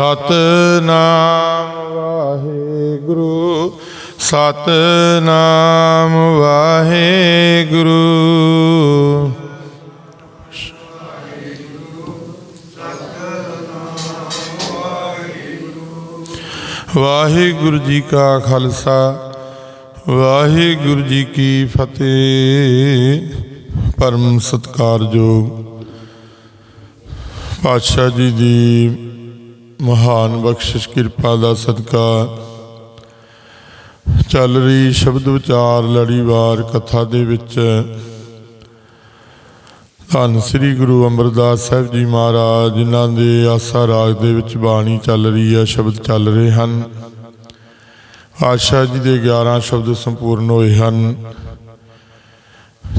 ਸਤਨਾਮ ਵਾਹਿਗੁਰੂ ਸਤਨਾਮ ਵਾਹਿਗੁਰੂ। ਵਾਹਿਗੁਰੂ ਜੀ ਕਾ ਖਾਲਸਾ, ਵਾਹਿਗੁਰੂ ਜੀ ਕੀ ਫਤਿਹ। ਪਰਮ ਸਤਕਾਰਯੋਗ ਪਾਤਸ਼ਾਹ ਜੀ ਦੀ ਮਹਾਨ ਬਖਸ਼ਿਸ਼, ਕਿਰਪਾ ਦਾ ਸਦਕਾ। ਚੱਲ ਰਹੀ ਸ਼ਬਦ ਵਿਚਾਰ, ਲੜੀਵਾਰ ਕਥਾ ਦੇ ਵਿੱਚ। ਧੰਨ ਸ੍ਰੀ ਗੁਰੂ ਅਮਰਦਾਸ ਸਾਹਿਬ ਜੀ ਮਹਾਰਾਜ, ਜਿਨ੍ਹਾਂ ਦੇ ਆਸਾ ਰਾਗ ਦੇ ਵਿੱਚ ਬਾਣੀ ਚੱਲ ਰਹੀ ਹੈ, ਸ਼ਬਦ ਚੱਲ ਰਹੇ ਹਨ। ਆਸ਼ਾ ਜੀ ਦੇ 11 ਸ਼ਬਦ ਸੰਪੂਰਨ ਹੋਏ ਹਨ।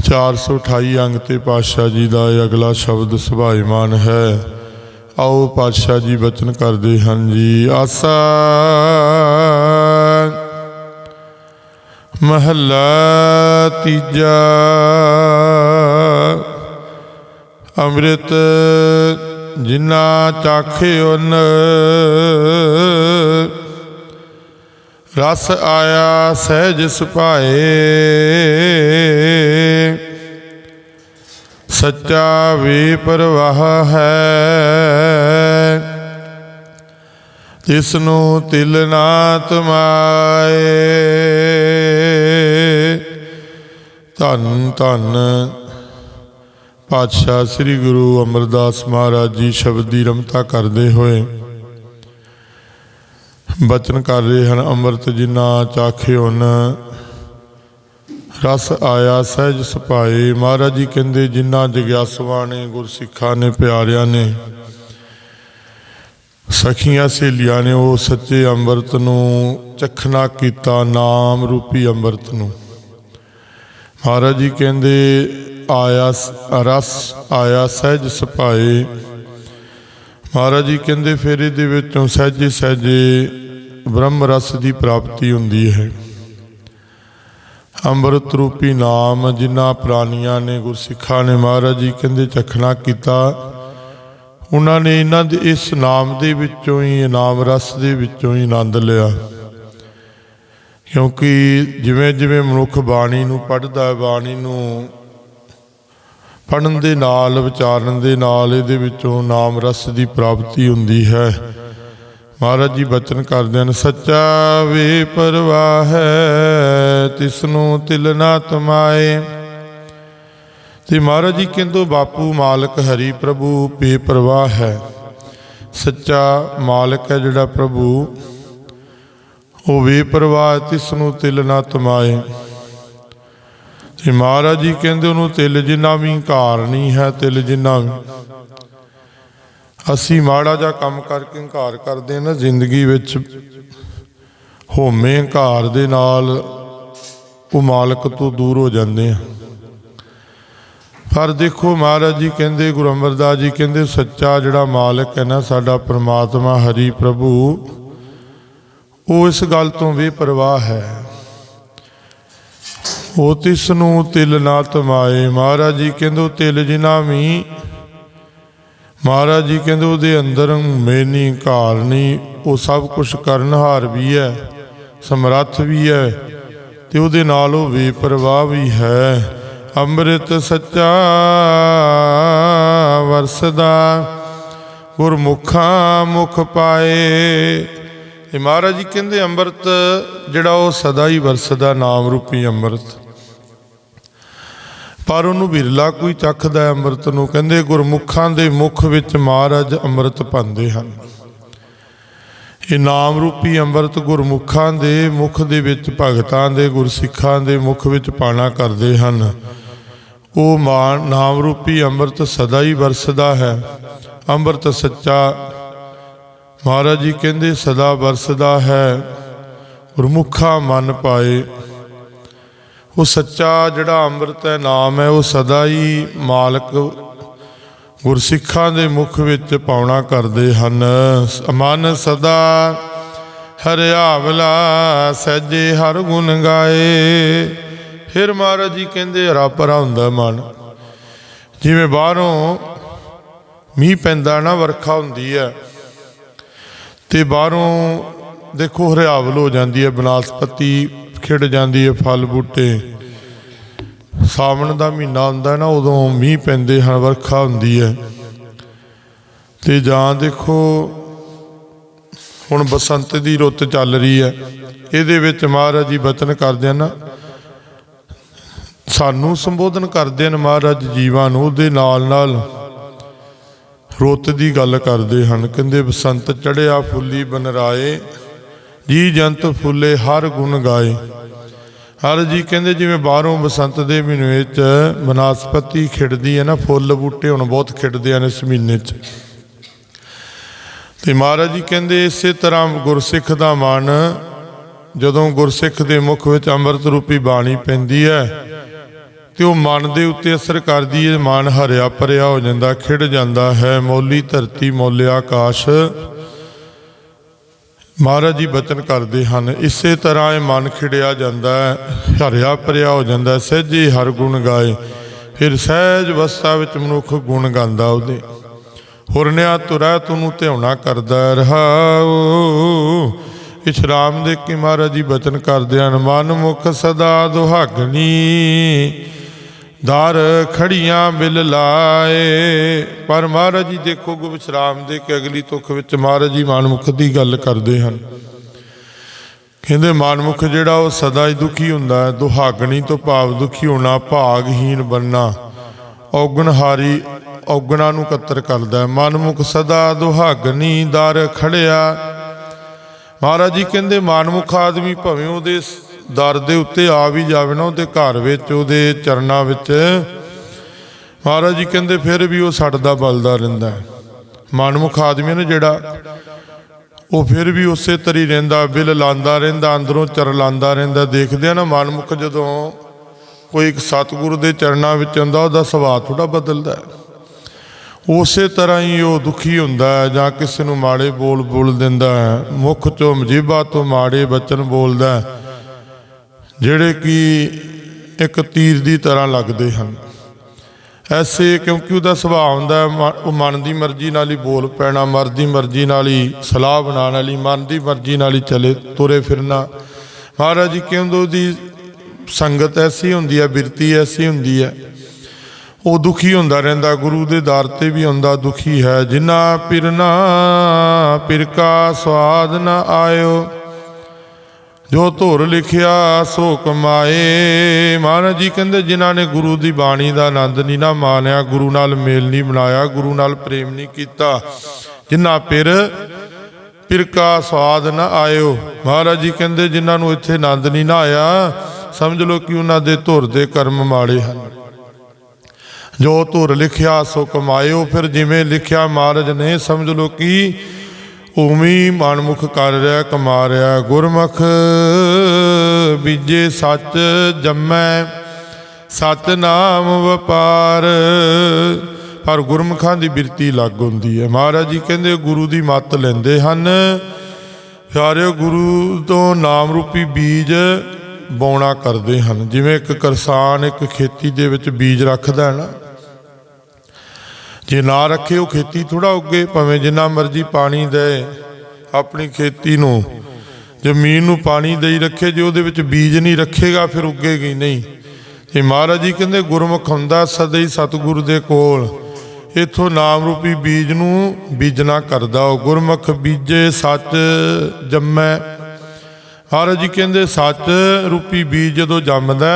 428 ਅੰਗ ਤੇ ਪਾਤਸ਼ਾਹ ਜੀ ਦਾ ਇਹ ਅਗਲਾ ਸ਼ਬਦ ਸੁਭਾਈਮਾਨ ਹੈ। ਆਓ ਪਾਤਸ਼ਾਹ ਜੀ ਬਚਨ ਕਰਦੇ ਹਨ ਜੀ। ਆਸਾ। ਮਹੱਲਾ ਤੀਜਾ। ਅੰਮ੍ਰਿਤ ਜਿਨਾ ਚਾਖਿਓਨ ਰਸ ਆਇਆ ਸਹਿਜ ਸੁਭਾਏ। ਸੱਚਾ ਵੀ ਪ੍ਰਵਾਹ ਹੈ। ਤਿਸ ਨੂੰ ਤਿਲ ਨਾ ਤਮਾਏ ਧੰਨ ਧੰਨ ਪਾਤਸ਼ਾਹ ਸ੍ਰੀ ਗੁਰੂ ਅਮਰਦਾਸ ਮਹਾਰਾਜ ਜੀ ਸ਼ਬਦ ਦੀ ਰਮਤਾ ਕਰਦੇ ਹੋਏ ਬਚਨ ਕਰ ਰਹੇ ਹਨ, ਅੰਮ੍ਰਿਤ ਜਿਨਾ ਚਾਖੇ ਹਨ ਰਸ ਆਇਆ ਸਹਿਜ ਸੁਭਾਏ ਮਹਾਰਾਜ ਜੀ ਕਹਿੰਦੇ, ਜਿਨ੍ਹਾਂ ਜਗਿਆਸਵਾਂ ਨੇ, ਗੁਰਸਿੱਖਾਂ ਨੇ, ਪਿਆਰਿਆਂ ਨੇ, ਸਖੀਆਂ ਸਹੇਲੀਆਂ ਨੇ, ਉਹ ਸੱਚੇ ਅੰਮ੍ਰਿਤ ਨੂੰ ਚਖਣਾ ਕੀਤਾ, ਨਾਮ ਰੂਪੀ ਅੰਮ੍ਰਿਤ ਨੂੰ। ਮਹਾਰਾਜ ਜੀ ਕਹਿੰਦੇ, ਆਇਆ ਸ- ਰਸ ਆਇਆ ਸਹਿਜ ਸੁਭਾਏ ਮਹਾਰਾਜ ਜੀ ਕਹਿੰਦੇ, ਫਿਰ ਇਹਦੇ ਵਿੱਚੋਂ ਸਹਿਜੇ ਸਹਿਜੇ ਬ੍ਰਹਮ ਰਸ ਦੀ ਪ੍ਰਾਪਤੀ ਹੁੰਦੀ ਹੈ। ਅੰਮ੍ਰਿਤ ਰੂਪੀ ਨਾਮ ਜਿਨ੍ਹਾਂ ਪ੍ਰਾਨੀਆਂ ਨੇ ਗੁਰਸਿੱਖਾਂ ਨੇ ਮਹਾਰਾਜ ਜੀ ਕਹਿੰਦੇ ਚਖਣਾ ਕੀਤਾ, ਉਹਨਾਂ ਨੇ ਇਹਨਾਂ ਦੇ ਇਸ ਨਾਮ ਦੇ ਵਿੱਚੋਂ ਹੀ, ਨਾਮ ਰਸ ਦੇ ਵਿੱਚੋਂ ਹੀ ਆਨੰਦ ਲਿਆ। ਕਿਉਂਕਿ ਜਿਵੇਂ ਜਿਵੇਂ ਮਨੁੱਖ ਬਾਣੀ ਨੂੰ ਪੜ੍ਹਦਾ ਹੈ, ਬਾਣੀ ਨੂੰ ਪੜਨ ਦੇ ਨਾਲ, ਵਿਚਾਰਨ ਦੇ ਨਾਲ, ਇਹਦੇ ਵਿੱਚੋਂ ਨਾਮ ਰਸ ਦੀ ਪ੍ਰਾਪਤੀ ਹੁੰਦੀ ਹੈ। ਮਹਾਰਾਜ ਜੀ ਬਚਨ ਕਰਦੇ ਹਨ ਸੱਚਾ ਵੇ ਪਰਵਾਹ ਹੈ ਤਿਸ ਨੂੰ ਤਿਲ ਨਾ ਤਮਾਏ। ਤੇ ਮਹਾਰਾਜ ਜੀ ਕਹਿੰਦੋ ਬਾਪੂ ਮਾਲਕ ਹਰੀ ਪ੍ਰਭੂ ਪੇ ਪਰਵਾਹ ਹੈ। ਸੱਚਾ ਮਾਲਕ ਹੈ ਜਿਹੜਾ ਪ੍ਰਭੂ, ਉਹ ਵੇ ਪਰਵਾਹ ਤਿਸ ਨੂੰ ਤਿਲ ਨਾ ਤਮਾਏ। ਤੇ ਮਹਾਰਾਜ ਜੀ ਕਹਿੰਦੇ, ਉਹਨੂੰ ਤਿਲ ਜਿੰਨਾ ਵੀ ਹੰਕਾਰ ਨਹੀਂ ਹੈ, ਤਿਲ ਜਿੰਨਾ ਵੀ। ਅਸੀਂ ਮਾੜਾ ਜਿਹਾ ਕੰਮ ਕਰਕੇ ਹੰਕਾਰ ਕਰਦੇ ਨਾ, ਜ਼ਿੰਦਗੀ ਵਿੱਚ ਹੋਮੇ ਹੰਕਾਰ ਦੇ ਨਾਲ ਉਹ ਮਾਲਕ ਤੋਂ ਦੂਰ ਹੋ ਜਾਂਦੇ ਆ ਪਰ ਦੇਖੋ ਮਹਾਰਾਜ ਜੀ ਕਹਿੰਦੇ, ਗੁਰੂ ਅਮਰਦਾਸ ਜੀ ਕਹਿੰਦੇ, ਸੱਚਾ ਜਿਹੜਾ ਮਾਲਕ ਹੈ ਨਾ, ਸਾਡਾ ਪ੍ਰਮਾਤਮਾ ਹਰੀ ਪ੍ਰਭੂ, ਉਹ ਇਸ ਗੱਲ ਤੋਂ ਬੇਪਰਵਾਹ ਹੈ। ਉਹ ਤਿਸ ਨੂੰ ਤਿਲ ਨਾ ਤਮਾਏ। ਮਹਾਰਾਜ ਜੀ ਕਹਿੰਦੇ, ਉਹ ਤਿਲ ਜਿਨਾ ਵੀ ਮਹਾਰਾਜ ਜੀ ਕਹਿੰਦੇ ਉਹਦੇ ਅੰਦਰ ਮੈਨੀ ਘਾਰ ਉਹ ਸਭ ਕੁਝ ਕਰਨਹਾਰ ਵੀ ਹੈ, ਸਮਰੱਥ ਵੀ ਹੈ, ਤੇ ਉਹਦੇ ਨਾਲ ਉਹ ਬੇਪਰਵਾਹ ਵੀ ਹੈ। ਅੰਮ੍ਰਿਤ ਸੱਚਾ ਵਰਸਦਾ, ਗੁਰਮੁਖਾਂ ਮੁਖ ਪਾਏ। ਇਹ ਮਹਾਰਾਜ ਜੀ ਕਹਿੰਦੇ ਅੰਮ੍ਰਿਤ ਜਿਹੜਾ ਉਹ ਸਦਾ ਹੀ ਵਰਸਦਾ, ਨਾਮ ਰੂਪੀ ਅੰਮ੍ਰਿਤ। ਪਰ ਉਹਨੂੰ ਬਿਰਲਾ ਕੋਈ ਚੱਖਦਾ ਅੰਮ੍ਰਿਤ ਨੂੰ। ਕਹਿੰਦੇ, ਗੁਰਮੁਖਾਂ ਦੇ ਮੁਖ ਵਿੱਚ ਮਹਾਰਾਜ ਅੰਮ੍ਰਿਤ ਪਾਉਂਦੇ ਹਨ। ਇਹ ਨਾਮ ਰੂਪੀ ਅੰਮ੍ਰਿਤ ਗੁਰਮੁਖਾਂ ਦੇ ਮੁਖ ਦੇ ਵਿੱਚ, ਭਗਤਾਂ ਦੇ, ਗੁਰਸਿੱਖਾਂ ਦੇ ਮੁਖ ਵਿੱਚ ਪਾਣਾ ਕਰਦੇ ਹਨ। ਉਹ ਮਾਨ ਨਾਮ ਰੂਪੀ ਅੰਮ੍ਰਿਤ ਸਦਾ ਹੀ ਵਰਸਦਾ ਹੈ। ਅੰਮ੍ਰਿਤ ਸੱਚਾ ਮਹਾਰਾਜ ਜੀ ਕਹਿੰਦੇ, ਸਦਾ ਵਰਸਦਾ ਹੈ। ਗੁਰਮੁਖਾ ਮਨ ਪਾਏ ਉਹ ਸੱਚਾ ਜਿਹੜਾ ਅੰਮ੍ਰਿਤ ਹੈ, ਨਾਮ ਹੈ, ਉਹ ਸਦਾ ਹੀ ਮਾਲਕ ਗੁਰਸਿੱਖਾਂ ਦੇ ਮੁਖ ਵਿੱਚ ਪਾਉਣਾ ਕਰਦੇ ਹਨ। ਮਨ ਸਦਾ ਹਰਿਆਵਲਾ ਸਹਿਜੇ ਹਰ ਗੁਣ ਗਾਏ। ਫਿਰ ਮਹਾਰਾਜ ਜੀ ਕਹਿੰਦੇ ਹਰਾ ਭਰਾ ਹੁੰਦਾ ਮਨ। ਜਿਵੇਂ ਬਾਹਰੋਂ ਮੀਂਹ ਪੈਂਦਾ ਨਾ, ਵਰਖਾ ਹੁੰਦੀ ਹੈ, ਤੇ ਬਾਹਰੋਂ ਦੇਖੋ ਹਰਿਆਵਲ ਹੋ ਜਾਂਦੀ ਹੈ, ਬਨਾਸਪਤੀ ਖਿੜ ਜਾਂਦੀ ਹੈ ਫਲ ਬੂਟੇ। ਸਾਵਣ ਦਾ ਮਹੀਨਾ ਹੁੰਦਾ ਨਾ, ਉਦੋਂ ਮੀਂਹ ਪੈਂਦੇ ਹਨ, ਵਰਖਾ ਹੁੰਦੀ ਹੈ ਤੇ ਜਾਂ ਦੇਖੋ, ਹੁਣ ਬਸੰਤ ਦੀ ਰੁੱਤ ਚੱਲ ਰਹੀ ਹੈ ਇਹਦੇ ਵਿੱਚ ਮਹਾਰਾਜ ਜੀ ਬਚਨ ਕਰਦੇ ਹਨ। ਸਾਨੂੰ ਸੰਬੋਧਨ ਕਰਦੇ ਹਨ ਮਹਾਰਾਜ ਜੀਵਾਂ ਨੂੰ, ਉਹਦੇ ਨਾਲ ਨਾਲ ਰੁੱਤ ਦੀ ਗੱਲ ਕਰਦੇ ਹਨ। ਕਹਿੰਦੇ ਬਸੰਤ ਚੜਿਆ, ਫੁੱਲੀ ਬਨਰਾਏ। ਜੀ ਜੰਤ ਫੁੱਲੇ ਹਰ ਗੁਣ ਗਾਏ। ਹਰ ਜੀ ਕਹਿੰਦੇ ਜਿਵੇਂ ਬਾਹਰੋਂ ਬਸੰਤ ਦੇ ਮਹੀਨੇ 'ਚ ਬਨਾਸਪਤੀ ਖਿੜਦੀ ਹੈ ਨਾ, ਫੁੱਲ ਬੂਟੇ ਹੁਣ ਬਹੁਤ ਖਿੜਦੇ ਹਨ ਇਸ ਮਹੀਨੇ 'ਚ। ਤੇ ਮਹਾਰਾਜ ਜੀ ਕਹਿੰਦੇ ਇਸੇ ਤਰ੍ਹਾਂ ਗੁਰਸਿੱਖ ਦਾ ਮਨ ਜਦੋਂ ਗੁਰਸਿੱਖ ਦੇ ਮੁਖ ਵਿੱਚ ਅੰਮ੍ਰਿਤ ਰੂਪੀ ਬਾਣੀ ਪੈਂਦੀ ਹੈ, ਤੇ ਉਹ ਮਨ ਦੇ ਉੱਤੇ ਅਸਰ ਕਰਦੀ ਹੈ, ਮਨ ਹਰਿਆ ਭਰਿਆ ਹੋ ਜਾਂਦਾ, ਖਿੜ ਜਾਂਦਾ ਹੈ, ਮੌਲੀ ਧਰਤੀ ਮੌਲਿਆ ਆਕਾਸ਼ ਮਹਾਰਾਜ ਜੀ ਬਚਨ ਕਰਦੇ ਹਨ, ਇਸੇ ਤਰ੍ਹਾਂ ਇਹ ਮਨ ਖਿੜਿਆ ਜਾਂਦਾ ਹੈ, ਹਰਿਆ ਭਰਿਆ ਹੋ ਜਾਂਦਾ ਸਹਿਜੇ ਹਰ ਗੁਣ ਗਾਏ। ਫਿਰ ਸਹਿਜ ਅਵਸਥਾ ਵਿੱਚ ਮਨੁੱਖ ਗੁਣ ਗਾਉਂਦਾ ਉਹਦੇ। ਹੁਰਨਿਆ ਤੁਰੈ ਤੁਨੂੰ ਧਿਆਉਣਾ ਕਰਦਾ ਰਹਾਉ। ਇਸ਼ਰਾਮ ਦੇ ਕੇ ਮਹਾਰਾਜ ਜੀ ਬਚਨ ਕਰਦੇ ਹਨ, ਮਨ ਮੁਖ ਸਦਾ ਦੁਹਾਗਣੀ ਦਰ ਖੜੀਆਂ ਬਿਲ ਲਾਏ। ਪਰ ਮਹਾਰਾਜ ਜੀ ਦੇਖੋ, ਗੁਰੂ ਵਿਸ਼ਰਾਮ ਦੇ ਕੇ ਅਗਲੀ ਤੁਖ ਵਿੱਚ ਮਹਾਰਾਜ ਜੀ ਮਨਮੁਖ ਦੀ ਗੱਲ ਕਰਦੇ ਹਨ। ਕਹਿੰਦੇ, ਮਨਮੁਖ ਜਿਹੜਾ ਉਹ ਸਦਾ ਹੀ ਦੁਖੀ ਹੁੰਦਾ ਹੈ। ਦੁਹਾਗਣੀ ਤੋਂ ਭਾਵ ਦੁਖੀ ਹੋਣਾ ਭਾਗਹੀਨ ਬੰਨਾ ਔਗਣਹਾਰੀ, ਔਗਣਾ ਨੂੰ ਕਤਰ ਕਰਦਾ ਹੈ। ਮਨਮੁਖ ਸਦਾ ਦੁਹਾਗਣੀ ਦਰ ਖੜਿਆ। ਮਹਾਰਾਜ ਜੀ ਕਹਿੰਦੇ, ਮਨਮੁਖ ਆਦਮੀ ਭਾਵੇਂ ਉਹਦੇ ਦਰ ਦੇ ਉੱਤੇ ਆ ਵੀ ਜਾਵੇ ਨਾ ਉਹਦੇ ਘਰ ਵਿੱਚ, ਉਹਦੇ ਚਰਨਾਂ ਵਿੱਚ। ਮਹਾਰਾਜ ਜੀ ਕਹਿੰਦੇ ਫਿਰ ਵੀ ਉਹ ਸੜਦਾ ਬਲਦਾ ਰਹਿੰਦਾ ਹੈ। ਮਨਮੁਖ ਆਦਮੀ ਨੇ ਜਿਹੜਾ, ਉਹ ਫਿਰ ਵੀ ਉਸੇ ਤਰੀ ਰਹਿੰਦਾ, ਬਿਲ ਲਾਂਦਾ ਰਹਿੰਦਾ, ਅੰਦਰੋਂ ਚਰ ਲਾਂਦਾ ਰਹਿੰਦਾ। ਦੇਖਦੇ ਆ ਨਾ ਮਨਮੁਖ ਜਦੋਂ ਕੋਈ ਇੱਕ ਸਤਿਗੁਰੂ ਦੇ ਚਰਨਾਂ ਵਿੱਚ ਆਉਂਦਾ, ਉਹਦਾ ਸੁਭਾਅ ਥੋੜਾ ਬਦਲਦਾ ਹੈ। ਉਸੇ ਤਰ੍ਹਾਂ ਹੀ ਉਹ ਦੁਖੀ ਹੁੰਦਾ ਹੈ ਜਾਂ ਕਿਸੇ ਨੂੰ ਮਾੜੇ ਬੋਲ ਬੋਲ ਦਿੰਦਾ ਹੈ। ਮੁਖ ਚੋਂ ਮਜੀਬਾ ਤੋਂ ਮਾੜੇ ਬਚਨ ਬੋਲਦਾ ਹੈ। ਜਿਹੜੇ ਕਿ ਇੱਕ ਤੀਰ ਦੀ ਤਰ੍ਹਾਂ ਲੱਗਦੇ ਹਨ। ਐਸੇ ਕਿਉਂਕਿ ਉਹਦਾ ਸੁਭਾਅ ਹੁੰਦਾ ਮ- ਉਹ ਮਨ ਦੀ ਮਰਜ਼ੀ ਨਾਲ ਹੀ ਬੋਲ ਪੈਣਾ ਮਰਦ ਦੀ ਮਰਜ਼ੀ ਨਾਲ ਹੀ ਸਲਾਹ ਬਣਾਉਣ ਵਾਲੀ, ਮਨ ਦੀ ਮਰਜ਼ੀ ਨਾਲ ਹੀ ਚਲੇ, ਤੁਰੇ ਫਿਰਨਾ। ਮਹਾਰਾਜ ਜੀ ਕਹਿੰਦੇ ਉਹਦੀ ਸੰਗਤ ਐਸੀ ਹੁੰਦੀ ਹੈ, ਬਿਰਤੀ ਐਸੀ ਹੁੰਦੀ ਹੈ। ਉਹ ਦੁਖੀ ਹੁੰਦਾ ਰਹਿੰਦਾ, ਗੁਰੂ ਦੇ ਦਰ ਤੇ ਵੀ ਹੁੰਦਾ ਦੁਖੀ ਹੈ। ਜਿਨਾ ਪਿਰਨਾ, ਪਿਰਕਾ ਸਵਾਦ ਨਾ ਆਇਓ। ਜੋ ਧੁਰ ਲਿਖਿਆ ਸੋ ਕਮਾਏ। ਮਹਾਰਾਜ ਜੀ ਕਹਿੰਦੇ ਜਿਨ੍ਹਾਂ ਨੇ ਗੁਰੂ ਦੀ ਬਾਣੀ ਦਾ ਆਨੰਦ ਨਹੀਂ ਨਾ ਮਾਣਿਆ, ਗੁਰੂ ਨਾਲ ਮੇਲ ਨਹੀਂ ਬਣਾਇਆ, ਗੁਰੂ ਨਾਲ ਪ੍ਰੇਮ ਨਹੀਂ ਕੀਤਾ। ਜਿਨ੍ਹਾਂ ਪਿਰ ਪਿਰਕਾ ਸਵਾਦ ਨਾ ਆਇਓ। ਮਹਾਰਾਜ ਜੀ ਕਹਿੰਦੇ ਜਿਨ੍ਹਾਂ ਨੂੰ ਇੱਥੇ ਆਨੰਦ ਨਹੀਂ ਨਾ ਆਇਆ, ਸਮਝ ਲਓ ਕਿ ਉਹਨਾਂ ਦੇ ਧੁਰ ਦੇ ਕਰਮ ਮਾੜੇ ਹਨ। ਜੋ ਧੁਰ ਲਿਖਿਆ ਸੋ ਕਮਾਇਓ, ਫਿਰ ਜਿਵੇਂ ਲਿਖਿਆ ਮਹਾਰਾਜ ਨੇ, ਸਮਝ ਲਓ ਕਿ ਉਮੀ ਮਨਮੁਖ ਕਰ ਰਿਹਾ ਕਮਾ ਰਿਹਾ ਗੁਰਮੁਖ। ਬੀਜੇ ਸੱਚ ਜੰਮੈ ਸਤ ਨਾਮ ਵਪਾਰ। ਪਰ ਗੁਰਮੁਖਾਂ ਦੀ ਬਿਰਤੀ ਲੱਗ ਹੁੰਦੀ ਹੈ। ਮਹਾਰਾਜ ਜੀ ਕਹਿੰਦੇ, ਗੁਰੂ ਦੀ ਮੱਤ ਲੈਂਦੇ ਹਨ। ਪਿਆਰਿਓ, ਗੁਰੂ ਤੋਂ ਨਾਮ ਰੂਪੀ ਬੀਜ ਬੌਣਾ ਕਰਦੇ ਹਨ। ਜਿਵੇਂ ਇੱਕ ਕਿਸਾਨ ਇੱਕ ਖੇਤੀ ਦੇ ਵਿੱਚ ਬੀਜ ਰੱਖਦਾ ਹੈ ਨਾ ਜੇ ਨਾ ਰੱਖੇ ਉਹ ਖੇਤੀ ਥੋੜਾ ਉੱਗੇ, ਭਾਵੇਂ ਜਿੰਨਾ ਮਰਜ਼ੀ ਪਾਣੀ ਦੇ ਆਪਣੀ ਖੇਤੀ ਨੂੰ। ਜ਼ਮੀਨ ਨੂੰ ਪਾਣੀ ਦੇਈ ਰੱਖੇ, ਜੇ ਉਹਦੇ ਵਿੱਚ ਬੀਜ ਨਹੀਂ ਰੱਖੇਗਾ, ਫਿਰ ਉੱਗੇਗੀ ਨਹੀਂ। ਤੇ ਮਹਾਰਾਜ ਜੀ ਕਹਿੰਦੇ, ਗੁਰਮੁਖ ਹੁੰਦਾ ਸਦਾ ਹੀ ਸਤਿਗੁਰੂ ਦੇ ਕੋਲ। ਇਥੋਂ ਨਾਮ ਰੂਪੀ ਬੀਜ ਨੂੰ ਬੀਜਣਾ ਕਰਦਾ ਉਹ। ਗੁਰਮੁਖ ਬੀਜੇ ਸੱਚ ਜੰਮੈ। ਮਹਾਰਾਜ ਜੀ ਕਹਿੰਦੇ, ਸੱਚ ਰੂਪੀ ਬੀਜ ਜਦੋਂ ਜੰਮਦਾ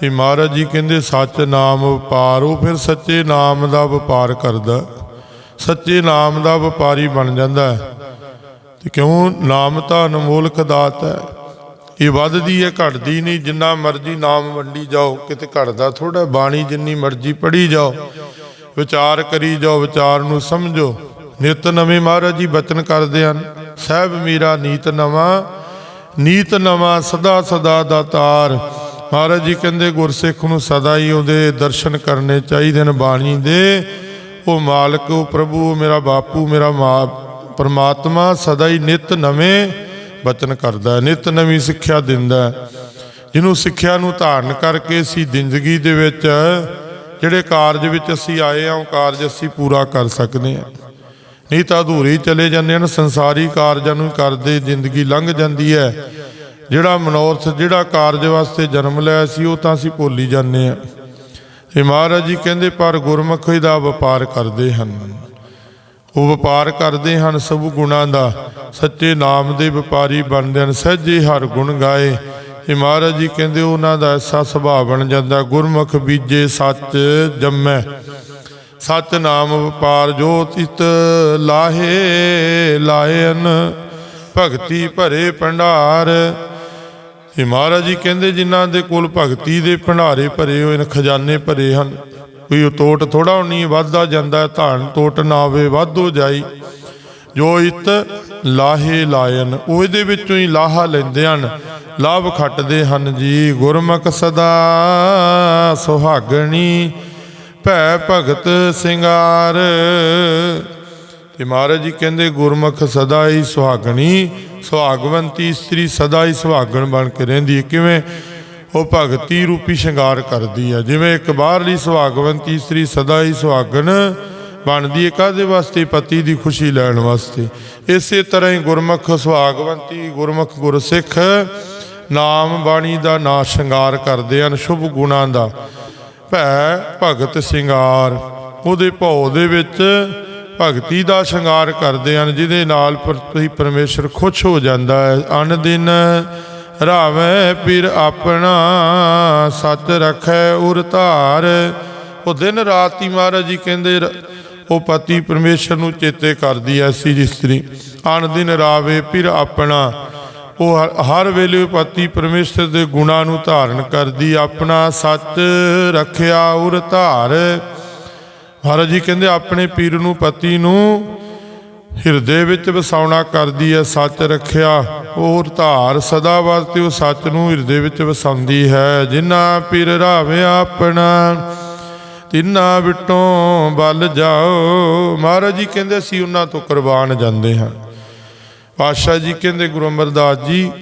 ਤੇ ਮਹਾਰਾਜ ਜੀ ਕਹਿੰਦੇ, ਸੱਚ ਨਾਮ ਵਪਾਰ ਉਹ ਫਿਰ ਸੱਚੇ ਨਾਮ ਦਾ ਵਪਾਰ ਕਰਦਾ ਸੱਚੇ ਨਾਮ ਦਾ ਵਪਾਰੀ ਬਣ ਜਾਂਦਾ ਹੈ। ਤੇ ਕਿਉਂ? ਨਾਮ ਤਾਂ ਅਨਮੋਲਕ ਦਾਤ ਹੈ। ਇਹ ਵੱਧਦੀ ਹੈ, ਘਟਦੀ ਨਹੀਂ। ਜਿੰਨਾ ਮਰਜ਼ੀ ਨਾਮ ਵੰਡੀ ਜਾਓ, ਕਿਤੇ ਘਟਦਾ ਥੋੜਾ ਬਾਣੀ ਜਿੰਨੀ ਮਰਜ਼ੀ ਪੜੀ ਜਾਓ, ਵਿਚਾਰ ਕਰੀ ਜਾਓ, ਵਿਚਾਰ ਨੂੰ ਸਮਝੋ। ਨਿਤ ਨਵੇਂ ਮਹਾਰਾਜ ਜੀ ਬਚਨ ਕਰਦੇ ਹਨ। ਸਾਹਿਬ ਮੀਰਾ ਨੀਤ ਨਵਾਂ ਨੀਤ ਨਵਾਂ ਸਦਾ ਸਦਾ ਦਾ ਤਾਰ। ਮਹਾਰਾਜ ਜੀ ਕਹਿੰਦੇ, ਗੁਰਸਿੱਖ ਨੂੰ ਸਦਾ ਹੀ ਉਹਦੇ ਦਰਸ਼ਨ ਕਰਨੇ ਚਾਹੀਦੇ ਨੇ ਬਾਣੀ ਦੇ। ਉਹ ਮਾਲਕ, ਉਹ ਪ੍ਰਭੂ, ਉਹ ਮੇਰਾ ਬਾਪੂ, ਮੇਰਾ ਮਾਂ, ਪਰਮਾਤਮਾ ਸਦਾ ਹੀ ਨਿਤ ਨਵੇਂ ਬਚਨ ਕਰਦਾ ਹੈ, ਨਿਤ ਨਵੀਂ ਸਿੱਖਿਆ ਦਿੰਦਾ ਜਿਹਨੂੰ ਸਿੱਖਿਆ ਨੂੰ ਧਾਰਨ ਕਰਕੇ ਅਸੀਂ ਜ਼ਿੰਦਗੀ ਦੇ ਵਿੱਚ ਜਿਹੜੇ ਕਾਰਜ ਵਿੱਚ ਅਸੀਂ ਆਏ ਹਾਂ, ਉਹ ਕਾਰਜ ਅਸੀਂ ਪੂਰਾ ਕਰ ਸਕਦੇ ਹਾਂ। ਨਹੀਂ ਤਾਂ ਅਧੂਰੇ ਚਲੇ ਜਾਂਦੇ ਹਨ, ਸੰਸਾਰੀ ਕਾਰਜਾਂ ਨੂੰ ਕਰਦੇ, ਜ਼ਿੰਦਗੀ ਲੰਘ ਜਾਂਦੀ ਹੈ। ਜਿਹੜਾ ਮਨੋਰਥ, ਜਿਹੜਾ ਕਾਰਜ ਵਾਸਤੇ ਜਨਮ ਲਿਆ ਸੀ, ਉਹ ਤਾਂ ਅਸੀਂ ਭੁੱਲ ਹੀ ਜਾਂਦੇ ਹਾਂ। ਇਹ ਮਹਾਰਾਜ ਜੀ ਕਹਿੰਦੇ, ਪਰ ਗੁਰਮੁਖੀ ਦਾ ਵਪਾਰ ਕਰਦੇ ਹਨ। ਉਹ ਵਪਾਰ ਕਰਦੇ ਹਨ ਸਭ ਗੁਣਾਂ ਦਾ। ਸੱਚੇ ਨਾਮ ਦੇ ਵਪਾਰੀ ਬਣਦੇ ਹਨ, ਸਹਿਜੇ ਹਰ ਗੁਣ ਗਾਏ। ਇਹ ਮਹਾਰਾਜ ਜੀ ਕਹਿੰਦੇ, ਉਹਨਾਂ ਦਾ ਐਸਾ ਸੁਭਾਅ ਬਣ ਜਾਂਦਾ, ਗੁਰਮੁਖ ਬੀਜੇ ਸੱਚ ਜੰਮੈ। ਸਤ ਨਾਮ ਵਪਾਰ ਜੋ ਇਤ ਲਾਹੇ ਲਾਇਨ ਭਗਤੀ ਭਰੇ ਭੰਡਾਰ। ਇਹ ਮਹਾਰਾਜ ਜੀ ਕਹਿੰਦੇ ਜਿਨ੍ਹਾਂ ਦੇ ਕੋਲ ਭਗਤੀ ਦੇ ਭੰਡਾਰੇ ਭਰੇ ਹੋਏ ਨੇ, ਖਜ਼ਾਨੇ ਭਰੇ ਹਨ, ਕੋਈ ਉਹ ਤੋਟ ਥੋੜਾ ਹੋਣੀ, ਵੱਧਦਾ ਜਾਂਦਾ ਹੈ ਧਾਨ ਤੋਟ ਨਾ ਹੋਵੇ ਵੱਧ ਜਾਈ। ਜੋ ਇਤ ਲਾਹੇ ਲਾਇਨ, ਉਹ ਇਹਦੇ ਵਿੱਚੋਂ ਹੀ ਲਾਹਾ ਲੈਂਦੇ ਹਨ, ਲਾਭ ਖੱਟਦੇ ਹਨ ਜੀ। ਗੁਰਮੁਖ ਸਦਾ ਸੁਹਾਗਣੀ, ਭੈ ਭਗਤ ਸਿੰਗਾਰ ਤੇ ਮਹਾਰਾਜ ਜੀ ਕਹਿੰਦੇ, ਗੁਰਮੁਖ ਸਦਾ ਹੀ ਸੁਹਾਗਣੀ, ਸੁਹਾਗਵੰਤੀ ਇਸਤਰੀ ਸਦਾ ਹੀ ਸੁਹਾਗਣ ਬਣ ਕੇ ਰਹਿੰਦੀ ਹੈ ਕਿਵੇਂ? ਉਹ ਭਗਤੀ ਰੂਪੀ ਸ਼ਿੰਗਾਰ ਕਰਦੀ ਹੈ ਜਿਵੇਂ ਇੱਕ ਬਾਹਰਲੀ ਸੁਹਾਗਵੰਤੀ ਇਸਤਰੀ ਸਦਾ ਹੀ ਸੁਹਾਗਣ ਬਣਦੀ ਹੈ ਕਾਦੇ ਵਾਸਤੇ? ਪਤੀ ਦੀ ਖੁਸ਼ੀ ਲੈਣ ਵਾਸਤੇ। ਇਸੇ ਤਰ੍ਹਾਂ ਹੀ ਗੁਰਮੁਖ ਸੁਹਾਗਵੰਤੀ, ਗੁਰਮੁਖ ਗੁਰਸਿੱਖ ਨਾਮ ਬਾਣੀ ਦਾ ਨਾ ਸ਼ਿੰਗਾਰ ਕਰਦੇ ਹਨ, ਸ਼ੁਭ ਗੁਣਾਂ ਦਾ। ਭੈ ਭਗਤ ਸਿੰਗਾਰ। ਉਹਦੇ ਭਉ ਦੇ ਵਿੱਚ ਭਗਤੀ ਦਾ ਸ਼ਿੰਗਾਰ ਕਰਦੇ ਹਨ, ਜਿਹਦੇ ਨਾਲ ਪ੍ਰਤੀ ਪਰਮੇਸ਼ਰ ਖੁਸ਼ ਹੋ ਜਾਂਦਾ ਹੈ। ਅਨ ਦਿਨ ਰਾਵੇਂ ਪੀਰ ਆਪਣਾ ਸੱਚ ਰੱਖੈ, ਉਰ ਧਾਰ। ਉਹ ਦਿਨ ਰਾਤ ਹੀ ਮਹਾਰਾਜ ਜੀ ਕਹਿੰਦੇ ਰ- ਉਹ ਪਤੀ ਪਰਮੇਸ਼ਰ ਨੂੰ ਚੇਤੇ ਕਰਦੀ ਐ ਐਸੀ ਇਸਤਰੀ ਅਨ ਦਿਨ ਰਾਵੇ ਪੀਰ ਆਪਣਾ, ਉਹ ਹਰ- ਹਰ ਵੇਲੇ ਪਤੀ ਪਰਮੇਸ਼ਰ ਦੇ ਗੁਣਾਂ ਨੂੰ ਧਾਰਨ ਕਰਦੀ, ਆਪਣਾ ਸੱਚ ਰੱਖਿਆ, ਉਰ ਧਾਰ। ਮਹਾਰਾਜ ਜੀ ਕਹਿੰਦੇ, ਆਪਣੇ ਪੀਰ ਨੂੰ, ਪਤੀ ਨੂੰ ਹਿਰਦੇ ਵਿੱਚ ਵਸਾਉਣਾ ਕਰਦੀ ਹੈ, ਸੱਚ ਰੱਖਿਆ। ਉਹ ਧਾਰ ਸਦਾ ਵਾਸਤੇ ਉਹ ਸੱਚ ਨੂੰ ਹਿਰਦੇ ਵਿੱਚ ਵਸਾਉਂਦੀ ਹੈ। ਜਿਨ੍ਹਾਂ ਪੀਰ ਰਾਵੇ ਆਪਣਾ, ਤਿੰਨਾ ਵਿਟੋਂ ਬਲ ਜਾਓ। ਮਹਾਰਾਜ ਜੀ ਕਹਿੰਦੇ, ਅਸੀਂ ਉਹਨਾਂ ਤੋਂ ਕੁਰਬਾਨ ਜਾਂਦੇ ਹਾਂ। ਪਾਤਸ਼ਾਹ ਜੀ ਕਹਿੰਦੇ, ਗੁਰੂ ਅਮਰਦਾਸ ਜੀ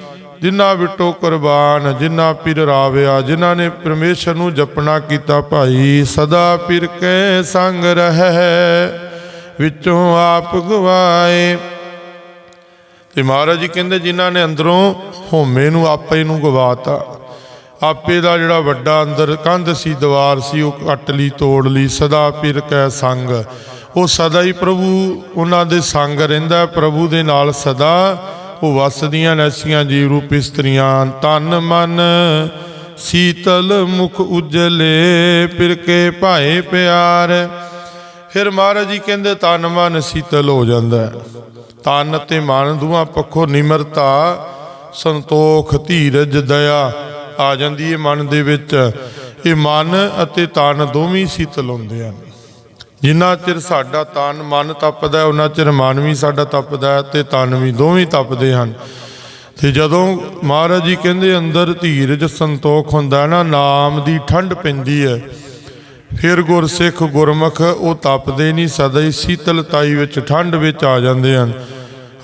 ਜਿਨ੍ਹਾਂ ਵਿਟੋ ਕੁਰਬਾਨ, ਜਿਨ੍ਹਾਂ ਪੀਰ ਰਾਵਿਆ, ਜਿਨ੍ਹਾਂ ਨੇ ਪਰਮੇਸ਼ਰ ਨੂੰ ਜਪਣਾ ਕੀਤਾ, ਭਾਈ ਸਦਾ ਪੀਰ ਕੇ ਸੰਗ ਰਹਿ, ਵਿੱਚੋਂ ਆਪ ਗਵਾਏ। ਤੇ ਮਹਾਰਾਜ ਜੀ ਕਹਿੰਦੇ, ਜਿਨ੍ਹਾਂ ਨੇ ਅੰਦਰੋਂ ਹੋਮੇ ਨੂੰ ਆਪੇ ਨੂੰ ਗਵਾਤਾ, ਆਪੇ ਦਾ ਜਿਹੜਾ ਵੱਡਾ ਅੰਦਰ ਕੰਧ ਸੀ, ਦੀਵਾਰ ਸੀ, ਉਹ ਕੱਟ ਲਈ, ਤੋੜ ਲਈ, ਸਦਾ ਪੀਰ ਕੈ ਸੰਗ। ਉਹ ਸਦਾ ਹੀ ਪ੍ਰਭੂ, ਉਹਨਾਂ ਦੇ ਸੰਗ ਰਹਿੰਦਾ ਪ੍ਰਭੂ ਦੇ ਨਾਲ ਸਦਾ ਉਹ ਵਸਦੀਆਂ ਨੈਸੀਆਂ ਜੀ ਰੂਪ ਇਸਤਰੀਆਂ ਤਨ ਮਨ ਸੀਤਲ ਮੁਖ ਉਜਲੇ ਪਿਰ ਭਾਏ ਪਿਆਰ। ਫਿਰ ਮਹਾਰਾਜ ਜੀ ਕਹਿੰਦੇ ਤਨ ਮਨ ਸੀਤਲ ਹੋ ਜਾਂਦਾ ਤਨ ਤੇ ਮਨ ਦੋਵਾਂ ਪੱਖੋਂ ਨਿਮਰਤਾ, ਸੰਤੋਖ, ਧੀਰਜ, ਦਇਆ ਆ ਜਾਂਦੀ ਹੈ ਮਨ ਦੇ ਵਿੱਚ। ਇਹ ਮਨ ਅਤੇ ਤਨ ਦੋਵੇਂ ਸੀਤਲ ਹੁੰਦੇ ਹਨ। ਜਿੰਨਾ ਚਿਰ ਸਾਡਾ ਤਨ ਮਨ ਤਪਦਾ ਹੈ, ਉਹਨਾਂ ਚਿਰ ਮਨ ਵੀ ਸਾਡਾ ਤਪਦਾ ਹੈ ਤੇ ਤਨ ਵੀ ਦੋਵੇਂ ਤਪਦੇ ਹਨ। ਤੇ ਜਦੋਂ ਮਹਾਰਾਜ ਜੀ ਕਹਿੰਦੇ, ਅੰਦਰ ਧੀਰਜ ਸੰਤੋਖ ਹੁੰਦਾ ਹੈ ਨਾ, ਨਾਮ ਦੀ ਠੰਡ ਪੈਂਦੀ ਹੈ, ਫਿਰ ਗੁਰਸਿੱਖ ਗੁਰਮੁਖ ਉਹ ਤਪਦੇ ਨਹੀਂ, ਸਦਾ ਹੀ ਸੀਤਲਤਾਈ ਵਿੱਚ, ਠੰਡ ਵਿੱਚ ਆ ਜਾਂਦੇ ਹਨ।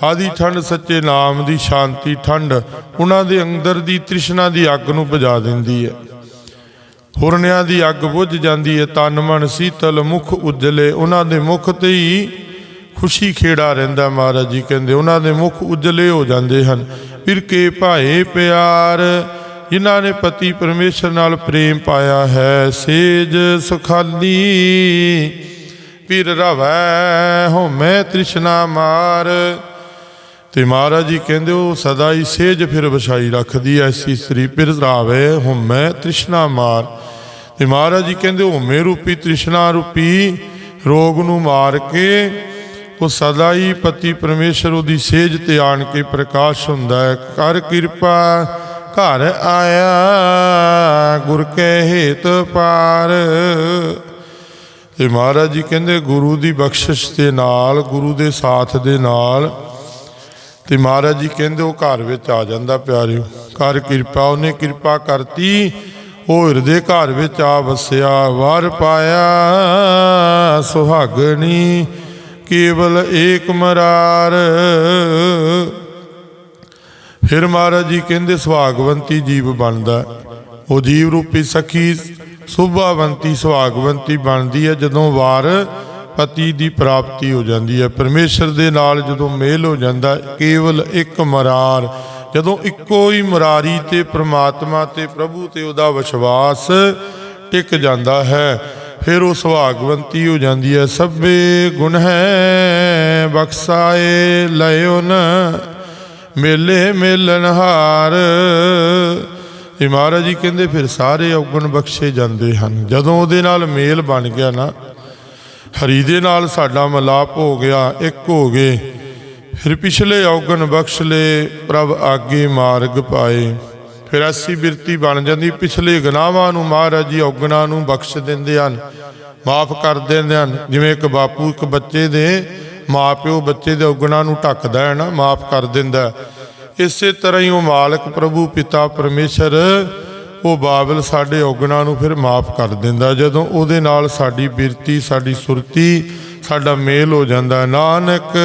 ਆਦੀ ਠੰਡ ਸੱਚੇ ਨਾਮ ਦੀ ਸ਼ਾਂਤੀ ਠੰਡ, ਉਹਨਾਂ ਦੇ ਅੰਦਰ ਦੀ ਤ੍ਰਿਸ਼ਨਾ ਦੀ ਅੱਗ ਨੂੰ ਬੁਝਾ ਦਿੰਦੀ ਹੈ। ਹੁਰਨਿਆਂ ਦੀ ਅੱਗ ਬੁੱਝ ਜਾਂਦੀ ਹੈ ਤਨ ਮਨ ਸੀਤਲ ਮੁਖ ਉਜਲੇ। ਉਹਨਾਂ ਦੇ ਮੁਖ ਤੇ ਹੀ ਖੁਸ਼ੀ ਖੇੜਾ ਰਹਿੰਦਾ ਮਹਾਰਾਜ ਜੀ ਕਹਿੰਦੇ, ਉਹਨਾਂ ਦੇ ਮੁਖ ਉਜਲੇ ਹੋ ਜਾਂਦੇ ਹਨ। ਫਿਰ ਕੇ ਭਾਏ ਪਿਆਰ, ਜਿਨ੍ਹਾਂ ਨੇ ਪਤੀ ਪਰਮੇਸ਼ਰ ਨਾਲ ਪ੍ਰੇਮ ਪਾਇਆ ਹੈ। ਸੇਜ ਸੁਖਾਲੀ, ਪੀਰ ਰਵੈ ਹੋਮੈ ਤ੍ਰਿਸ਼ਨਾ ਮਾਰ। ਤੇ ਮਹਾਰਾਜ ਜੀ ਕਹਿੰਦੇ, ਉਹ ਸਦਾ ਹੀ ਸੇਜ ਫਿਰ ਵਿਛਾਈ ਰੱਖਦੀ ਐ ਐਸੀ ਇਸਤਰੀ ਫਿਰ ਰਾਵੇ, ਹਉਮੈ ਤ੍ਰਿਸ਼ਨਾ ਮਾਰ। ਤੇ ਮਹਾਰਾਜ ਜੀ ਕਹਿੰਦੇ ਹਉਮੈ ਰੂਪੀ ਤ੍ਰਿਸ਼ਨਾ ਰੂਪੀ ਰੋਗ ਨੂੰ ਮਾਰ ਕੇ, ਉਹ ਸਦਾ ਹੀ ਪਤੀ ਪਰਮੇਸ਼ਰ ਉਹਦੀ ਸੇਜ ਤੇ ਆਣ ਕੇ ਪ੍ਰਕਾਸ਼ ਹੁੰਦਾ ਹੈ। ਕਰ ਕਿਰਪਾ, ਘਰ ਆਇਆ, ਗੁਰ ਕੇ ਹੇਤ ਪਾਰ। ਤੇ ਮਹਾਰਾਜ ਜੀ ਕਹਿੰਦੇ, ਗੁਰੂ ਦੀ ਬਖਸ਼ਿਸ਼ ਦੇ ਨਾਲ, ਗੁਰੂ ਦੇ ਸਾਥ ਦੇ ਨਾਲ। ਤੇ ਮਹਾਰਾਜ ਜੀ ਕਹਿੰਦੇ, ਉਹ ਘਰ ਵਿੱਚ ਆ ਜਾਂਦਾ ਪਿਆਰਿਓ। ਕਰ ਕਿਰਪਾ, ਉਹਨੇ ਕਿਰਪਾ ਕਰਤੀ ਉਹ ਹਿਰਦੇ ਘਰ ਵਿੱਚ ਆ ਵਸਿਆ, ਵਾਰ ਪਾਇਆ ਸੁਹਾਗਣੀ, ਕੇਵਲ ਏਕ ਮਰਾਰ। ਫਿਰ ਮਹਾਰਾਜ ਜੀ ਕਹਿੰਦੇ, ਸੁਹਾਗਵੰਤੀ ਜੀਵ ਬਣਦਾ ਉਹ ਜੀਵ ਰੂਪੀ ਸਖੀ, ਸੁਭਾਵੰਤੀ ਸੁਹਾਗਵੰਤੀ ਬਣਦੀ ਹੈ। ਜਦੋਂ ਵਾਰ ਪਤੀ ਦੀ ਪ੍ਰਾਪਤੀ ਹੋ ਜਾਂਦੀ ਹੈ, ਪਰਮੇਸ਼ਰ ਦੇ ਨਾਲ ਜਦੋਂ ਮੇਲ ਹੋ ਜਾਂਦਾ ਕੇਵਲ ਇੱਕ ਮਰਾਰ। ਜਦੋਂ ਇੱਕੋ ਹੀ ਮੁਰਾਰੀ ਤੇ ਪ੍ਰਮਾਤਮਾ ਤੇ ਪ੍ਰਭੂ ਤੇ ਉਹਦਾ ਵਿਸ਼ਵਾਸ ਟਿਕ ਜਾਂਦਾ ਹੈ, ਫਿਰ ਉਹ ਸੁਹਾਗਵੰਤੀ ਹੋ ਜਾਂਦੀ ਹੈ। ਸਭੇ ਗੁਣ ਹੈ, ਬਖਸਾਏ ਲਿਓ ਮੇਲੇ ਮਿਲਨਹਾਰ ਇਹ ਮਹਾਰਾਜ ਜੀ ਕਹਿੰਦੇ ਫਿਰ ਸਾਰੇ ਔਗਣ ਬਖਸ਼ੇ ਜਾਂਦੇ ਹਨ। ਜਦੋਂ ਉਹਦੇ ਨਾਲ ਮੇਲ ਬਣ ਗਿਆ ਨਾ, ਹਰੀ ਦੇ ਨਾਲ ਸਾਡਾ ਮਲਾਪ ਹੋ ਗਿਆ, ਇੱਕ ਹੋ ਗਏ। ਫਿਰ ਪਿਛਲੇ ਔਗਣ ਬਖਸ਼ ਲਏ ਪ੍ਰਭ ਆਗੇ ਮਾਰਗ ਪਾਏ। ਫਿਰ ਐਸੀ ਬਿਰਤੀ ਬਣ ਜਾਂਦੀ, ਪਿਛਲੇ ਗੁਨਾਹਾਂ ਨੂੰ ਮਹਾਰਾਜ ਜੀ ਔਗਣਾਂ ਨੂੰ ਬਖਸ਼ ਦਿੰਦੇ ਹਨ, ਮਾਫ ਕਰ ਦਿੰਦੇ ਹਨ। ਜਿਵੇਂ ਇੱਕ ਬਾਪੂ, ਇੱਕ ਬੱਚੇ ਦੇ ਮਾਪਿਓ ਬੱਚੇ ਦੇ ਔਗਣਾ ਨੂੰ ਢੱਕਦਾ ਹੈ ਨਾ, ਮਾਫ ਕਰ ਦਿੰਦਾ ਇਸੇ ਤਰ੍ਹਾਂ ਹੀ ਉਹ ਮਾਲਕ, ਪ੍ਰਭੂ, ਪਿਤਾ, ਪਰਮੇਸ਼ਰ, ਉਹ ਬਾਬਲ ਸਾਡੇ ਔਗਣਾ ਨੂੰ ਫਿਰ ਮਾਫ ਕਰ ਦਿੰਦਾ ਜਦੋਂ ਉਹਦੇ ਨਾਲ ਸਾਡੀ ਬਿਰਤੀ, ਸਾਡੀ ਸੁਰਤੀ, ਸਾਡਾ ਮੇਲ ਹੋ ਜਾਂਦਾ ਨਾਨਕ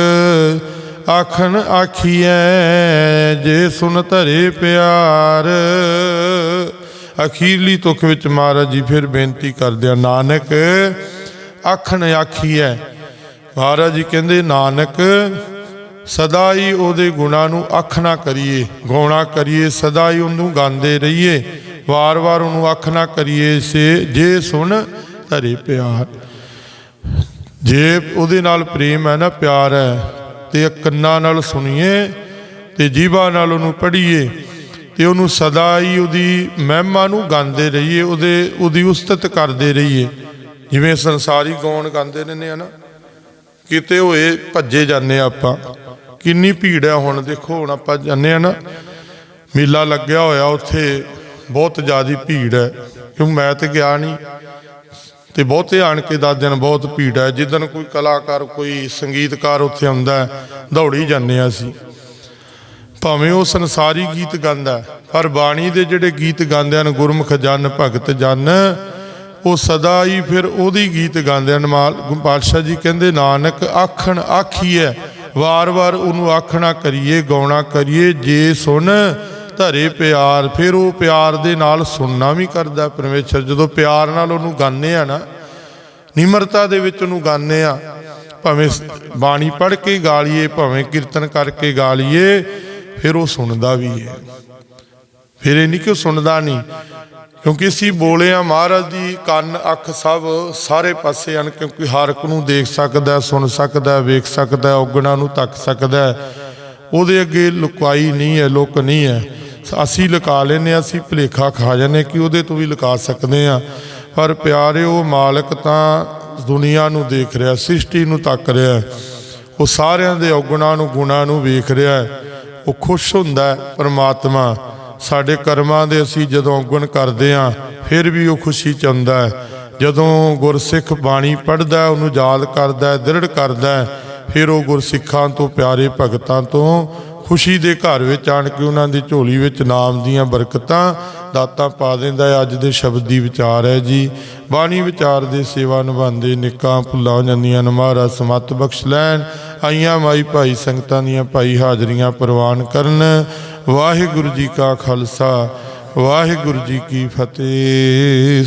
ਆਖਣ ਆਖੀਐ, ਜੇ ਸੁਨ ਧਰੇ ਪਿਆਰ। ਅਖੀਰਲੀ ਤੁਖ ਵਿੱਚ ਮਹਾਰਾਜ ਜੀ ਫਿਰ ਬੇਨਤੀ ਕਰਦੇ ਆ, ਨਾਨਕ, ਆਖਣ ਆਖੀਐ। ਮਹਾਰਾਜ ਜੀ ਕਹਿੰਦੇ, ਨਾਨਕ ਸਦਾ ਹੀ ਉਹਦੇ ਗੁਣਾਂ ਨੂੰ ਅੱਖ ਨਾ ਕਰੀਏ, ਗਾਉਣਾ ਕਰੀਏ ਸਦਾ ਹੀ ਉਹਨੂੰ ਗਾਉਂਦੇ ਰਹੀਏ। ਵਾਰ-ਵਾਰ ਉਹਨੂੰ ਅੱਖ ਨਾ ਕਰੀਏ, ਸੇ, ਜੇ ਸੁਣ ਧਰੇ ਪਿਆਰ। ਜੇ ਉਹਦੇ ਨਾਲ ਪ੍ਰੇਮ ਹੈ ਨਾ, ਪਿਆਰ ਹੈ ਤੇ ਕੰਨਾਂ ਨਾਲ ਸੁਣੀਏ ਤੇ ਜੀਭਾਂ ਨਾਲ ਉਹਨੂੰ ਪੜ੍ਹੀਏ ਤੇ ਉਹਨੂੰ ਸਦਾ ਹੀ ਉਹਦੀ ਮਹਿਮਾ ਨੂੰ ਗਾਉਂਦੇ ਰਹੀਏ, ਉਹਦੇ, ਉਹਦੀ ਉਸਤਤ ਕਰਦੇ ਰਹੀਏ। ਜਿਵੇਂ ਸੰਸਾਰੀ ਗਾਉਣ ਗਾਉਂਦੇ ਰਹਿੰਦੇ ਆ ਨਾ, ਕਿਤੇ ਹੋਏ ਭੱਜੇ ਜਾਂਦੇ ਆ ਆਪਾਂ। ਕਿੰਨੀ ਭੀੜ ਹੈ ਹੁਣ, ਦੇਖੋ ਹੁਣ ਆਪਾਂ ਜਾਂਦੇ ਆ ਨਾ, ਮੇਲਾ ਲੱਗਿਆ ਹੋਇਆ ਉੱਥੇ, ਬਹੁਤ ਜ਼ਿਆਦੀ ਭੀੜ ਹੈ। ਕਿਉਂ ਮੈਂ ਤੇ ਗਿਆ ਨਹੀਂ। ਤੇ ਬਹੁਤੇ ਆਣ ਕੇ ਦਸ ਦਿਨ ਬਹੁਤ ਭੀੜ ਹੈ। ਜਿੱਦਨ ਕੋਈ ਕਲਾਕਾਰ, ਕੋਈ ਸੰਗੀਤਕਾਰ ਉੱਥੇ ਆਉਂਦਾ ਦੌੜੀ ਜਾਂਦੇ ਆ ਅਸੀਂ। ਭਾਵੇਂ ਉਹ ਸੰਸਾਰੀ ਗੀਤ ਗਾਉਂਦਾ ਪਰ ਬਾਣੀ ਦੇ ਜਿਹੜੇ ਗੀਤ ਗਾਉਂਦੇ ਹਨ, ਗੁਰਮੁਖ ਜਨ, ਭਗਤ ਜਨ, ਉਹ ਸਦਾ ਹੀ ਫਿਰ ਉਹਦੀ ਗੀਤ ਗਾਉਂਦੇ ਹਨ। ਮਾਲ ਪਾਤਸ਼ਾਹ ਜੀ ਕਹਿੰਦੇ, ਨਾਨਕ ਆਖਣ ਆਖੀਐ, ਵਾਰ-ਵਾਰ ਉਹਨੂੰ ਆਖਣਾ ਕਰੀਏ, ਗਾਉਣਾ ਕਰੀਏ, ਜੇ ਸੁਣ ਧਰੇ ਪਿਆਰ ਫਿਰ ਉਹ ਪਿਆਰ ਦੇ ਨਾਲ ਸੁਣਨਾ ਵੀ ਕਰਦਾ ਪਰਮੇਸ਼ਰ। ਜਦੋਂ ਪਿਆਰ ਨਾਲ ਉਹਨੂੰ ਗਾਉਂਦੇ ਆ ਨਾ ਨਿਮਰਤਾ ਦੇ ਵਿੱਚ ਉਹਨੂੰ ਗਾਉਂਦੇ ਆ ਭਾਵੇਂ ਬਾਣੀ ਪੜ੍ਹ ਕੇ ਗਾਲੀਏ ਭਾਵੇਂ ਕੀਰਤਨ ਕਰਕੇ ਗਾਲੀਏ ਫਿਰ ਉਹ ਸੁਣਦਾ ਵੀ ਹੈ। ਫਿਰ ਇਹ ਨਹੀਂ ਕਿ ਸੁਣਦਾ ਨਹੀਂ ਕਿਉਂਕਿ ਅਸੀਂ ਬੋਲੇ ਆ ਮਹਾਰਾਜ ਦੀ ਕੰਨ ਅੱਖ ਸਭ ਸਾਰੇ ਪਾਸੇ ਹਨ ਕਿਉਂਕਿ ਹਰ ਇੱਕ ਨੂੰ ਦੇਖ ਸਕਦਾ ਸੁਣ ਸਕਦਾ ਵੇਖ ਸਕਦਾ ਹੈ, ਨੂੰ ਤੱਕ ਸਕਦਾ ਉਹਦੇ ਅੱਗੇ ਲੁਕਾਈ ਨਹੀਂ ਹੈ ਲੁਕ ਨਹੀਂ ਹੈ। ਅਸੀਂ ਲੁਕਾ ਲੈਨੇ ਹਾਂ, ਅਸੀਂ ਭੁਲੇਖਾ ਖਾ ਜਾਂਦੇ ਕਿ ਉਹਦੇ ਤੋਂ ਵੀ ਲੁਕਾ ਸਕਦੇ ਆ ਪਰ ਪਿਆਰੇ ਉਹ ਮਾਲਕ ਤਾਂ ਦੁਨੀਆ ਨੂੰ ਦੇਖ ਰਿਹਾ ਸ੍ਰਿਸ਼ਟੀ ਨੂੰ ਤੱਕ ਰਿਹਾ ਉਹ ਸਾਰਿਆਂ ਦੇ ਔਗਣਾਂ ਨੂੰ ਗੁਣਾਂ ਨੂੰ ਵੇਖ ਰਿਹਾ ਉਹ ਖੁਸ਼ ਹੁੰਦਾ ਪਰਮਾਤਮਾ ਸਾਡੇ ਕਰਮਾਂ ਦੇ ਅਸੀਂ ਜਦੋਂ ਔਗਣ ਕਰਦੇ ਆ ਫਿਰ ਵੀ ਉਹ ਖੁਸ਼ੀ ਚ ਆਉਂਦਾ ਹੈ। ਜਦੋਂ ਗੁਰਸਿੱਖ ਬਾਣੀ ਪੜ੍ਹਦਾ ਉਹਨੂੰ ਯਾਦ ਕਰਦਾ ਦ੍ਰਿੜ ਕਰਦਾ ਫਿਰ ਉਹ ਗੁਰਸਿੱਖਾਂ ਤੋਂ ਪਿਆਰੇ ਭਗਤਾਂ ਤੋਂ ਖੁਸ਼ੀ ਦੇ ਘਰ ਵਿੱਚ ਆਣ ਕੇ ਉਹਨਾਂ ਦੀ ਝੋਲੀ ਵਿੱਚ ਨਾਮ ਦੀਆਂ ਬਰਕਤਾਂ ਦਾਤਾਂ ਪਾ ਦਿੰਦਾ ਹੈ। ਅੱਜ ਦੇ ਸ਼ਬਦ ਦੀ ਵਿਚਾਰ ਹੈ ਜੀ। ਬਾਣੀ ਵਿਚਾਰ ਦੇ ਸੇਵਾ ਨਿਭਾਉਂਦੇ ਨਿੱਕਾਂ ਭੁੱਲਾਂ ਹੋ ਜਾਂਦੀਆਂ ਨੇ ਮਹਾਰਾਜ ਸਮਤ ਬਖਸ਼ ਲੈਣ। ਆਈਆਂ ਮਾਈ ਭਾਈ ਸੰਗਤਾਂ ਦੀਆਂ ਭਾਈ ਹਾਜ਼ਰੀਆਂ ਪ੍ਰਵਾਨ ਕਰਨ। ਵਾਹਿਗੁਰੂ ਜੀ ਕਾ ਖਾਲਸਾ, ਵਾਹਿਗੁਰੂ ਜੀ ਕੀ ਫਤਿਹ।